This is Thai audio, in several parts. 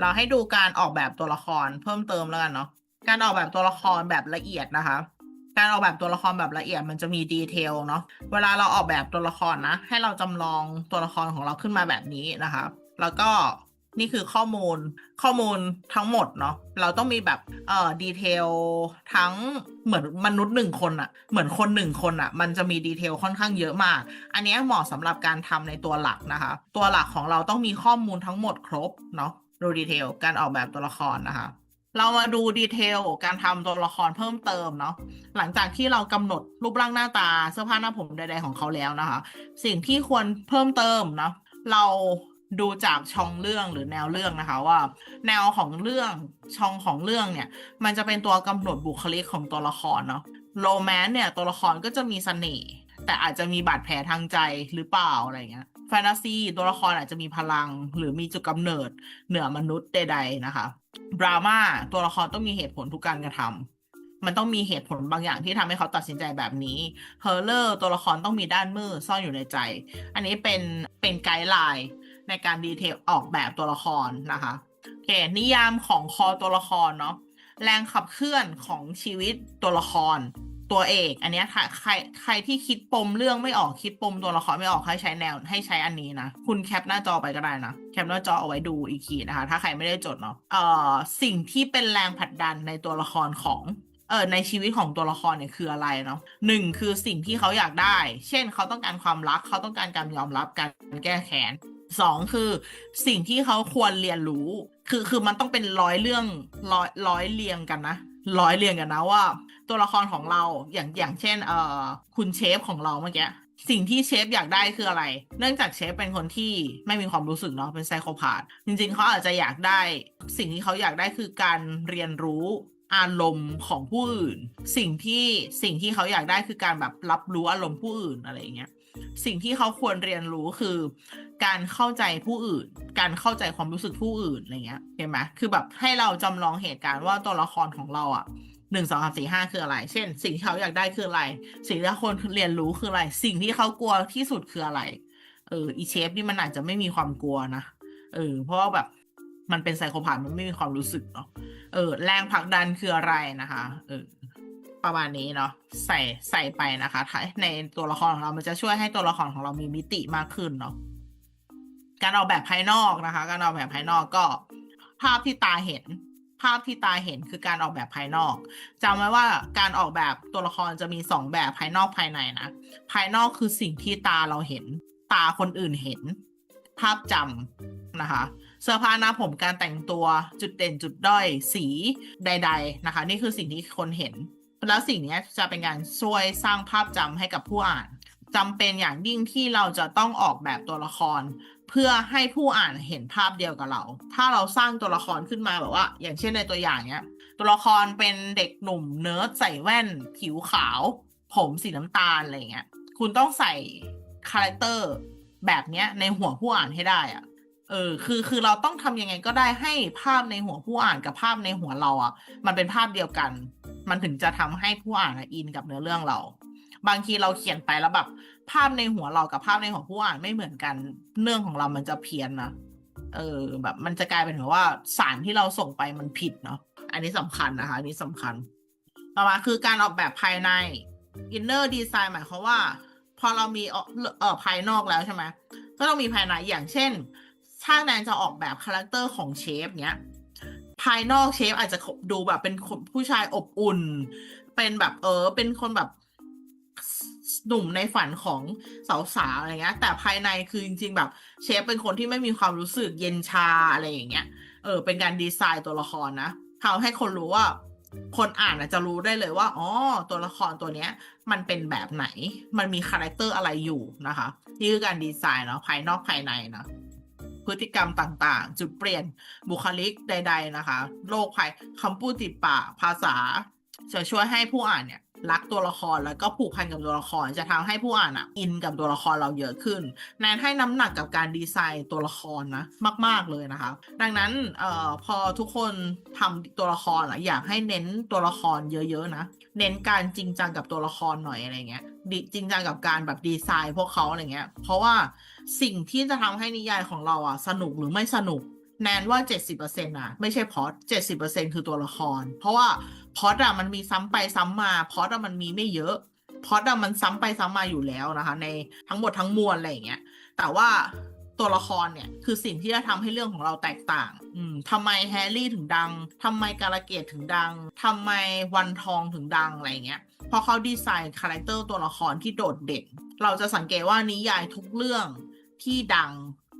เราให้ดูการออกแบบตัวละครเพิ่มเติมแล้วกันเนาะการออกแบบตัวละครแบบละเอียดนะคะ การออกแบบตัวละครแบบละเอียดมันจะมีดีเทลเนาะเวลาเราออกแบบตัวละครนะ ให้เราจำลองตัวละครของเราขึ้นมาแบบนี้นะคะ แล้วก็นี่คือข้อมูลข้อมูลทั้งหมดเนาะเราต้องมีแบบเอ่อดีเทลทั้งเหมือนมนุษย์หนึ่งคนอะเหมือนคนหนึ่งคนอะมันจะมีดีเทลค่อนข้างเยอะมาก อันนี้เหมาะสำหรับการทำในตัวหลักนะคะ ตัวหลักของเราต้องมีข้อมูลทั้งหมดครบเนาะ ดูดีเทลการออกแบบตัวละครนะคะ เรามาดูดีเทลการทำตัวละครเพิ่มเติมเนาะหลังจากที่เรากำหนดรูปร่างหน้าตาเสื้อผ้าหน้าผมใดๆของเขาแล้วนะคะ สิ่งที่ควรเพิ่มเติมเนาะเราดูจากช่องเรื่องหรือแนวเรื่องนะคะว่า แนวของเรื่องช่องของเรื่องเนี่ย มันจะเป็นตัวกำหนดบุคลิกของตัวละครเนาะโรแมนต์เนี่ยตัวละครก็จะมีเสน่ห์แต่อาจจะมีบาดแผลทางใจหรือเปล่าอะไรเงี้ย นตาซีตัวละครอาจจะมีพลัง หรือมีจุดกำเนิดเหนือมนุษย์ใดๆนะคะดราม่าตัวละครต้องมีเหตุผลทุกการกระทำมันต้องมีเหตุผลบางอย่างที่ทำให้เขาตัดสินใจแบบนี้เฮอร์เลอร์ตัวละครต้องมีด้านมืดซ่อนอยู่ในใจ อันนี้เป็นเป็นไกด์ไลน์ในการดีเทลออกแบบตัวละครนะคะโอเคนิยามของคอตัวละครเนาะแรงขับเคลื่อนของชีวิตตัวละคร ตัวเอกอันเนี้ยใครใครใครที่คิดปมเรื่องไม่ออกคิดปมตัวละครไม่ออกให้ใช้แนวให้ใช้อันนี้นะคุณแคปหน้าจอไปก็ได้นะแคปหน้าจอเอาไว้ดูอีกทีนะคะ ถ้าใครไม่ได้จดเนาะเอ่อสิ่งที่เป็นแรงผลักดันในตัวละครของเออในชีวิตของตัวละครเนี่ยคืออะไรเนาะหนึ่งคือสิ่งที่เขาอยากได้ เช่นเขาต้องการความรักเขาต้องการการยอมรับการแก้แค้นสองคือสิ่งที่เขาควรเรียนรู้ คือคือมันต้องเป็นร้อยเรื่องร้อยร้อยเรียงกันนะ ร้อยเรียงกันนะว่า ตัวละครของเราอย่างอย่างเช่น เอ่อคุณเชฟของเราเมื่อกี้สิ่งที่เชฟอยากได้คืออะไร เนื่องจากเชฟเป็นคนที่ไม่มีความรู้สึกเนาะเป็นไซโคพาธจริงๆเขาอาจจะอยากได้ สิ่งที่เขาอยากได้คือการเรียนรู้อารมณ์ของผู้อื่น สิ่งที่สิ่งที่เขาอยากได้คือการแบบรับรู้อารมณ์ผู้อื่นอะไรอย่างเงี้ย สิ่งที่เขาควรเรียนรู้คือ การเข้าใจผู้อื่น การเข้าใจความรู้สึกผู้อื่นอะไรเงี้ยเห็นไหมคือแบบให้เราจำลองเหตุการณ์ว่าตัวละครของเราอะหนึ่งสองสามสี่ห้าคืออะไร เช่น สิ่งที่เขาอยากได้คืออะไร สิ่งที่คนเรียนรู้คืออะไร สิ่งที่เขากลัวที่สุดคืออะไร เออ อีเชฟนี่มันอาจจะไม่มีความกลัวนะ เออ เพราะว่าแบบมันเป็นไซโคพาธมันไม่มีความรู้สึกเนาะ เออ แรงผลักดันคืออะไรนะคะ เออ ประมาณนี้เนาะใส่ใส่ไปนะคะในตัวละครของเรามันจะช่วยให้ตัวละครของเรามีมิติมากขึ้นเนาะการออกแบบภายนอกนะคะ การออกแบบภายนอกก็ ภาพที่ตาเห็น ภาพที่ตาเห็นคือการออกแบบภายนอกจำไว้ว่าการออกแบบตัวละครจะมีสองแบบภายนอกภายในนะภายนอกคือสิ่งที่ตาเราเห็น ตาคนอื่นเห็น ภาพจำนะคะเสื้อผ้าหน้าผมการแต่งตัวจุดเด่นจุดด้อยสีใด ๆ นะคะ นี่คือสิ่งที่คนเห็น แล้วสิ่งนี้จะเป็นการช่วยสร้างภาพจำให้กับผู้อ่านจำเป็นอย่างยิ่งที่เราจะต้องออกแบบตัวละคร เพื่อให้ผู้อ่านเห็นภาพเดียวกับเรา ถ้าเราสร้างตัวละครขึ้นมาแบบว่า อย่างเช่นในตัวอย่างเนี้ย ตัวละครเป็นเด็กหนุ่มเนิร์ดใส่แว่น ผิวขาว ผมสีน้ำตาลอะไรเงี้ยคุณต้องใส่คาแรคเตอร์แบบเนี้ยในหัวผู้อ่านให้ได้อะเออคือคือเราต้องทำยังไงก็ได้ให้ภาพในหัวผู้อ่านกับภาพในหัวเราอะ มันเป็นภาพเดียวกัน มันถึงจะทำให้ผู้อ่านอินกับเนื้อเรื่องเรา บางทีเราเขียนไปแล้วแบบ ภาพในหัวเรากับภาพในหัวผู้อ่านไม่เหมือนกันเรื่องของเรามันจะเพี้ยนนะเออ แบบมันจะกลายเป็นแบบว่าสารที่เราส่งไปมันผิดเนาะอันนี้สำคัญนะคะ อันนี้สำคัญ ต่อมาคือการออกแบบภายใน inner design หมายความว่า พอเรามีเอ่อเอ่อภายนอกแล้วใช่ไหมก็ต้องมีภายในอย่างเช่น ถ้าแนนจะออกแบบคาแรคเตอร์ของเชฟเนี้ย ภายนอกเชฟอาจจะดูแบบเป็นผู้ชายอบอุ่น เป็นแบบเออ เป็นคนแบบหนุ่มในฝันของสาวๆอะไรเงี้ย แต่ภายในคือจริง ๆ แบบเชฟเป็นคนที่ไม่มีความรู้สึกเย็นชาอะไรอย่างเงี้ย เออ เป็นการดีไซน์ตัวละครนะทำให้คนรู้ว่า คนอ่านอาจจะรู้ได้เลยว่าอ๋อตัวละครตัวเนี้ย มันเป็นแบบไหน มันมีคาแรคเตอร์อะไรอยู่นะคะนี่คือการดีไซน์เนาะภายนอกภายในเนาะ พฤติกรรมต่างๆ จุดเปลี่ยนบุคลิกใด ๆนะคะโลกภายคำพูดติดปากภาษา จะช่วยให้ผู้อ่านเนี่ยรักตัวละครแล้วก็ผูกพันกับตัวละครจะทำให้ผู้อ่านอะอินกับตัวละครเราเยอะขึ้นแนนให้น้ำหนักกับการดีไซน์ตัวละครนะมาก ๆเลยนะคะ ดังนั้นเอ่อพอทุกคนทำตัวละครอะอยากให้เน้นตัวละครเยอะๆนะเน้นการจริงจังกับตัวละครหน่อยอะไรเงี้ยจริงจังกับการแบบดีไซน์พวกเขาอะไรเงี้ยเพราะว่า สิ่งที่จะทำให้นิยายของเราอะสนุกหรือไม่สนุก แนนว่า 70%นะไม่ใช่พอด70%คือตัวละคร เพราะว่าพอดอะมันมีซ้ำไปซ้ำมาพอดอะมันมีไม่เยอะพอดอะมันซ้ำไปซ้ำมาอยู่แล้วนะคะ ในทั้งหมดทั้งมวลอะไรอย่างเงี้ยแต่ว่าตัวละครเนี่ยคือสิ่งที่จะทำให้เรื่องของเราแตกต่าง อืมทำไมแฮร์รี่ถึงดังทำไมกาลาเกตถึงดังทำไมวันทองถึงดังอะไรเงี้ยเพราะเขาดีไซน์คาแรคเตอร์ตัวละครที่โดดเด่น เราจะสังเกตว่านิยายทุกเรื่อง ที่ดัง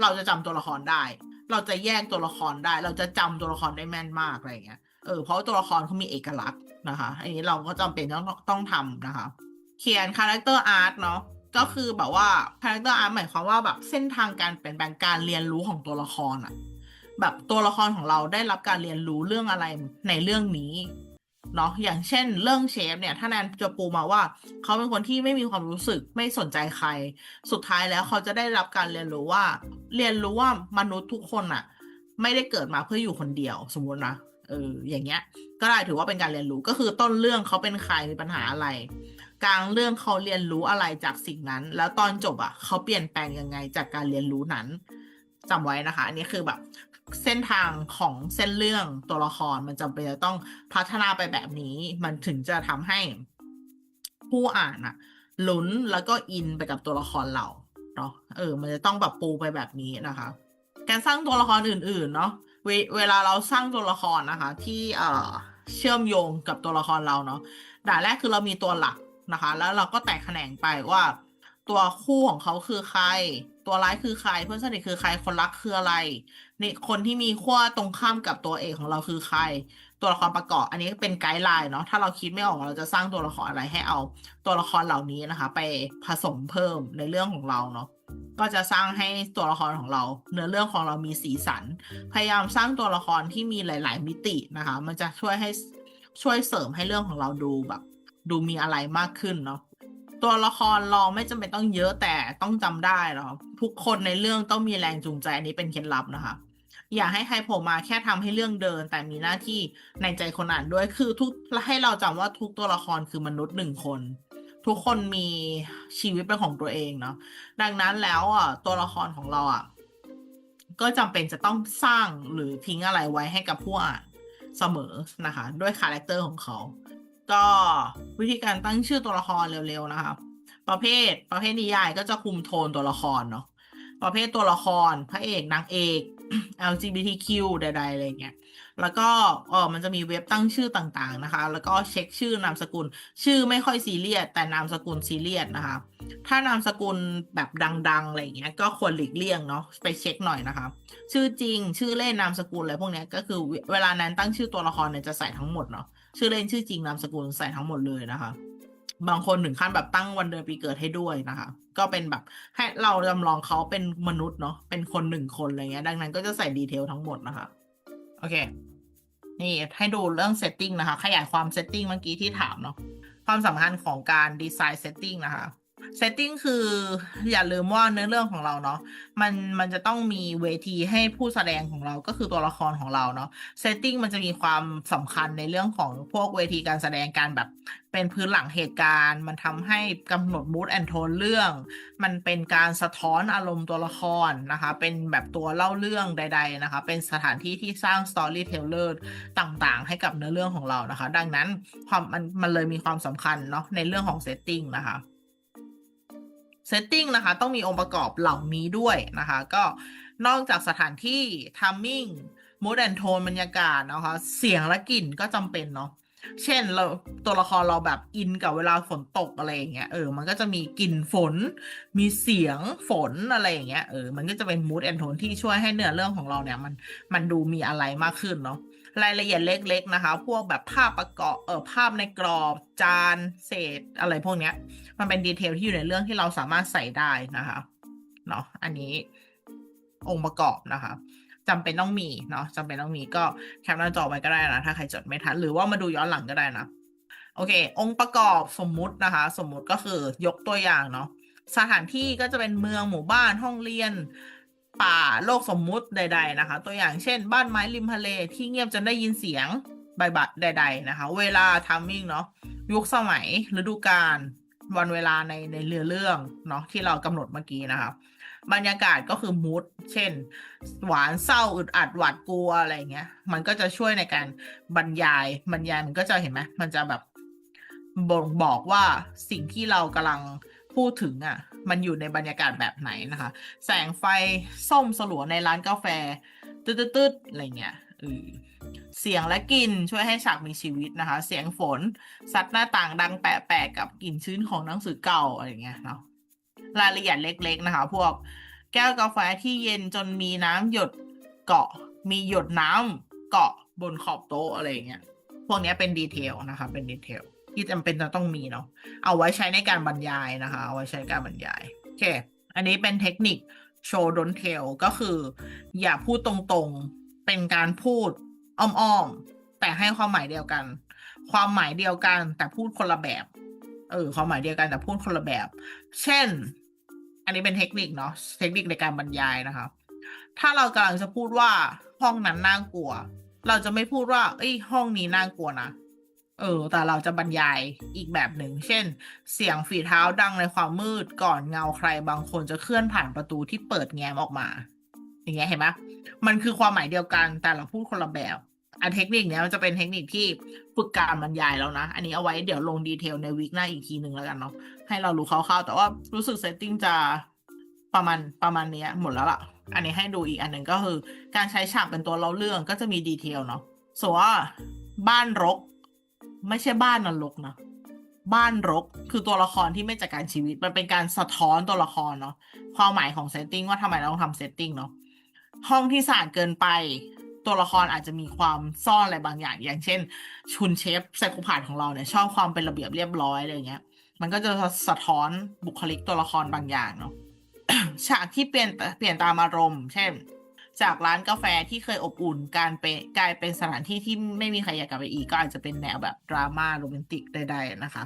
เราจะจำตัวละครได้ เราจะแยกตัวละครได้ เราจะจำตัวละครได้แม่นมากอะไรเงี้ยเออเพราะตัวละครเขามีเอกลักษณ์นะคะอันนี้เราก็จำเป็นต้องต้องทำนะคะ เขียนคาแรคเตอร์อาร์ตเนาะก็คือแบบว่าคาแรคเตอร์อาร์ตหมายความว่าแบบเส้นทางการเปลี่ยนแปลงการเรียนรู้ของตัวละครอะแบบตัวละครของเราได้รับการเรียนรู้เรื่องอะไรในเรื่องนี้ เนาะอย่างเช่นเรื่องเชฟเนี่ย ถ้าแนนจะปูมาว่า เขาเป็นคนที่ไม่มีความรู้สึกไม่สนใจใคร สุดท้ายแล้วเขาจะได้รับการเรียนรู้ว่า เรียนรู้ว่ามนุษย์ทุกคนอะไม่ได้เกิดมาเพื่ออยู่คนเดียว สมมตินะเอออย่างเงี้ย ก็ได้ถือว่าเป็นการเรียนรู้ก็คือต้นเรื่องเขาเป็นใครมีปัญหาอะไร กลางเรื่องเขาเรียนรู้อะไรจากสิ่งนั้น แล้วตอนจบอะเขาเปลี่ยนแปลงยังไงจากการเรียนรู้นั้น จำไว้นะคะ อันนี้คือแบบเส้นทางของเส้นเรื่องตัวละครมันจำเป็นจะต้องพัฒนาไปแบบนี้ มันถึงจะทำให้ผู้อ่านอะลุ้นแล้วก็อินไปกับตัวละครเราเนาะเออ มันจะต้องแบบปูไปแบบนี้นะคะ การสร้างตัวละครอื่น ๆ เนาะเวเวลาเราสร้างตัวละครนะคะ ที่เอ่อเชื่อมโยงกับตัวละครเราเนาะด่านแรกคือเรามีตัวหลักนะคะ แล้วเราก็แตกแขนงไปว่า ตัวคู่ของเขาคือใคร ตัวร้ายคือใคร เพื่อนสนิทคือใครคนรักคืออะไรนี่คนที่มีขั้วตรงข้ามกับตัวเอกของเราคือใคร ตัวละครประกอบ อันนี้เป็นไกด์ไลน์เนาะถ้าเราคิดไม่ออกเราจะสร้างตัวละครอะไรให้เอาตัวละครเหล่านี้นะคะ ไปผสมเพิ่มในเรื่องของเราเนาะก็จะสร้างให้ตัวละครของเรา เนื้อเรื่องของเรามีสีสัน พยายามสร้างตัวละครที่มีหลาย ๆ มิตินะคะ มันจะช่วยให้ช่วยเสริมให้เรื่องของเราดูแบบ ดูมีอะไรมากขึ้นเนาะ ตัวละครรองไม่จำเป็นต้องเยอะแต่ต้องจำได้เนาะทุกคนในเรื่องต้องมีแรงจูงใจอันนี้เป็นเคล็ดลับนะคะ อย่าให้ใครโผล่มาแค่ทำให้เรื่องเดิน แต่มีหน้าที่ในใจคนอ่านด้วยคือทุกให้เราจำว่าทุกตัวละครคือมนุษย์หนึ่งคน ทุกคนมีชีวิตเป็นของตัวเองเนาะดังนั้นแล้วอะตัวละครของเราอะ ก็จำเป็นจะต้องสร้างหรือทิ้งอะไรไว้ให้กับผู้อ่านเสมอนะคะ ด้วยคาแรคเตอร์ของเขา ก็วิธีการตั้งชื่อตัวละครเร็วๆนะคะประเภทประเภทนิยายก็จะคุมโทนตัวละครเนาะ ประเภทตัวละคร พระเอกนางเอก LGBTQ ใดๆอะไรเงี้ย แล้วก็เออมันจะมีเว็บตั้งชื่อต่างๆนะคะ แล้วก็เช็คชื่อนามสกุล ชื่อไม่ค่อยซีเรียสแต่นามสกุลซีเรียสนะคะ ถ้านามสกุลแบบดังๆอะไรเงี้ย ก็ควรหลีกเลี่ยงเนาะไปเช็คหน่อยนะคะ ชื่อจริงชื่อเล่นนามสกุลอะไรพวกเนี้ยก็คือเวลานั้นตั้งชื่อตัวละครเนี่ยจะใส่ทั้งหมดเนาะชื่อเล่นชื่อจริงนามสกุลใส่ทั้งหมดเลยนะคะ บางคนถึงขั้นแบบตั้งวันเดือนปีเกิดให้ด้วยนะคะ ก็เป็นแบบให้เราจำลองเขาเป็นมนุษย์เนาะเป็นคนหนึ่งคนอะไรเงี้ย ดังนั้นก็จะใส่ดีเทลทั้งหมดนะคะ โอเค นี่ให้ดูเรื่องเซตติ้งนะคะ ขยายความเซตติ้งเมื่อกี้ที่ถามเนาะความสำคัญของการดีไซน์เซตติ้งนะคะ เซตติ้งคืออย่าลืมว่าเนื้อเรื่องของเราเนาะมันมันจะต้องมีเวทีให้ผู้แสดงของเราก็คือตัวละครของเราเนาะเซตติ้งมันจะมีความสำคัญในเรื่องของพวกเวทีการแสดงการแบบเป็นพื้นหลังเหตุการณ์ มันทำให้กำหนดมูดแอนโทนเรื่อง มันเป็นการสะท้อนอารมณ์ตัวละครนะคะ เป็นแบบตัวเล่าเรื่องใด ๆนะคะ เป็นสถานที่ที่สร้างสตอรี่เทเลอร์ต่างๆ ให้กับเนื้อเรื่องของเรานะคะ ดังนั้นความมันมันเลยมีความสำคัญเนาะในเรื่องของเซตติ้งนะคะ เซตติ้งนะคะ ต้องมีองค์ประกอบเหล่านี้ด้วยนะคะ ก็นอกจากสถานที่ทัมมิ่งมูดแอนโทนบรรยากาศนะคะ เสียงและกลิ่นก็จำเป็นเนาะเช่นเราตัวละครเราแบบอินกับเวลาฝนตกอะไรอย่างเงี้ยเออมันก็จะมีกลิ่นฝน มีเสียงฝนอะไรอย่างเงี้ยเออมันก็จะเป็นมูดแอนโทนที่ช่วยให้เนื้อเรื่องของเราเนี่ยมันมันดูมีอะไรมากขึ้นเนาะ รายละเอียดเล็กๆนะคะ พวกแบบภาพประกอบเออภาพในกรอบจานเศษอะไรพวกเนี้ย มันเป็นดีเทลที่อยู่ในเรื่องที่เราสามารถใส่ได้นะคะเนาะอันนี้องค์ประกอบนะคะจำเป็นต้องมีเนาะจำเป็นต้องมีก็แคปหน้าจอไว้ก็ได้นะ ถ้าใครจดไม่ทันหรือว่ามาดูย้อนหลังก็ได้นะโอเค องค์ประกอบสมมุตินะคะ สมมุติก็คือยกตัวอย่างเนาะสถานที่ก็จะเป็นเมืองหมู่บ้านห้องเรียน ป่าโลกสมมุติใด ๆนะคะ ตัวอย่างเช่น บ้านไม้ริมทะเลที่เงียบจนได้ยินเสียงใบบัดใด ๆ นะคะ เวลาทัมมิ่งเนาะยุคสมัยฤดูกาลวันเวลาในในเรือเรื่องเนาะที่เรากำหนดเมื่อกี้นะคะบรรยากาศก็คือมูดเช่น หวานเศร้าอึดอัดหวาดกลัวอะไรเงี้ย มันก็จะช่วยในการบรรยายบรรยายมันก็จะเห็นไหมมันจะแบบบ่งบอกว่าสิ่งที่เรากำลัง พูดถึงอะ มันอยู่ในบรรยากาศแบบไหนนะคะ แสงไฟส้มสลัวในร้านกาแฟ ตืดๆอะไรเงี้ยเออเสียงและกลิ่นช่วยให้ฉากมีชีวิตนะคะ เสียงฝนซัดหน้าต่างดังแปะๆกับกลิ่นชื้นของหนังสือเก่าอะไรเงี้ยเนาะรายละเอียดเล็ก ๆนะคะ พวกแก้วกาแฟที่เย็นจนมีน้ำหยดเกาะ มีหยดน้ำเกาะบนขอบโต๊ะอะไรเงี้ยพวกนี้เป็นดีเทลนะคะ เป็นดีเทล ที่จำเป็นจะต้องมีเนาะเอาไว้ใช้ในการบรรยายนะคะ เอาไว้ใช้การบรรยายโอเค อันนี้เป็นเทคนิคโชว์ดนเทลก็คือ อย่าพูดตรงๆเป็นการพูดอ้อมๆแต่ให้ความหมายเดียวกัน ความหมายเดียวกันแต่พูดคนละแบบ เออ ความหมายเดียวกันแต่พูดคนละแบบ เช่น อันนี้เป็นเทคนิคเนาะเทคนิคในการบรรยายนะคะถ้าเรากำลังจะพูดว่าห้องนั้นน่ากลัว เราจะไม่พูดว่า เอ้ย ห้องนี้น่ากลัวนะ เออ แต่เราจะบรรยายอีกแบบหนึ่ง เช่น เสียงฝีเท้าดังในความมืดก่อนเงาใครบางคนจะเคลื่อนผ่านประตูที่เปิดแง้มออกมา อย่างเงี้ยเห็นไหมมันคือความหมายเดียวกันแต่เราพูดคนละแบบอันเทคนิคเนี้ยมันจะเป็นเทคนิคที่ฝึกการบรรยายแล้วนะ อันนี้เอาไว้เดี๋ยวลงดีเทลในวีคหน้าอีกทีหนึ่งแล้วกันเนาะให้เรารู้คร่าวๆแต่ว่ารู้สึกเซตติ้งจะประมาณประมาณเนี้ยหมดแล้วล่ะ อันนี้ให้ดูอีกอันหนึ่งก็คือ การใช้ฉากเป็นตัวเล่าเรื่องก็จะมีดีเทลเนาะส่วนว่าบ้านรก ไม่ใช่บ้านนรกนะบ้านรกคือตัวละครที่ไม่จัดการชีวิต มันเป็นการสะท้อนตัวละครเนาะความหมายของเซตติ้งว่าทำไมเราต้องทำเซตติ้งเนาะห้องที่สะอาดเกินไปตัวละครอาจจะมีความซ่อนอะไรบางอย่าง อย่างเช่น ชุนเชฟไซโคพาธของเราเนี่ยชอบความเป็นระเบียบเรียบร้อยอะไรเงี้ย มันก็จะสะท้อนบุคลิกตัวละครบางอย่างเนาะฉากที่เปลี่ยนเปลี่ยนตามอารมณ์ เช่น จากร้านกาแฟที่เคยอบอุ่นการไปกลายเป็นสถานที่ที่ไม่มีใครอยากกลับไปอีกก็อาจจะเป็นแนวแบบดราม่าโรแมนติกใดๆนะคะ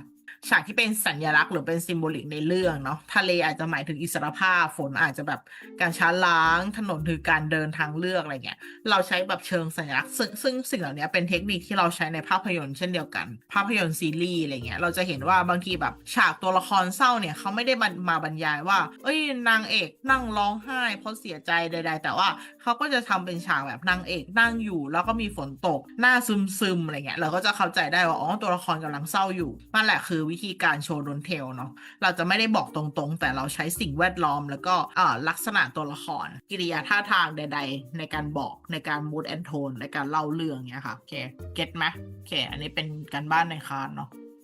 ฉากที่เป็นสัญลักษณ์หรือเป็นซิมโบลิกในเรื่องเนาะทะเลอาจจะหมายถึงอิสรภาพฝนอาจจะแบบการช้าล้างถนนคือการเดินทางเลือกอะไรเงี้ยเราใช้แบบเชิงสัญลักษณ์ซึ่งซึ่งสิ่งเหล่านี้เป็นเทคนิคที่เราใช้ในภาพยนตร์เช่นเดียวกัน ภาพยนตร์ซีรีส์อะไรเงี้ยเราจะเห็นว่าบางทีแบบฉากตัวละครเศร้าเนี่ยเขาไม่ได้มามาบรรยายว่า เอ้ยนางเอกนั่งร้องไห้เพราะเสียใจใด ๆ แต่ว่าเขาก็จะทำเป็นฉากแบบนางเอกนั่งอยู่ แล้วก็มีฝนตกหน้าซึมซึมๆอะไรเงี้ยเราก็จะเข้าใจได้ว่าอ๋อตัวละครกำลังเศร้าอยู่นั่นแหละคือวิธีการโชว์ดนเทลเนาะเราจะไม่ได้บอกตรงๆ แต่เราใช้สิ่งแวดล้อม แล้วก็ลักษณะตัวละคร กิริยาท่าทางใด ๆ ในการบอกในการมูดแอนโทนในการเล่าเรื่องเนี้ยค่ะโอเคเก็ตไหมโอเค อันนี้เป็นการบ้านในคานเนาะ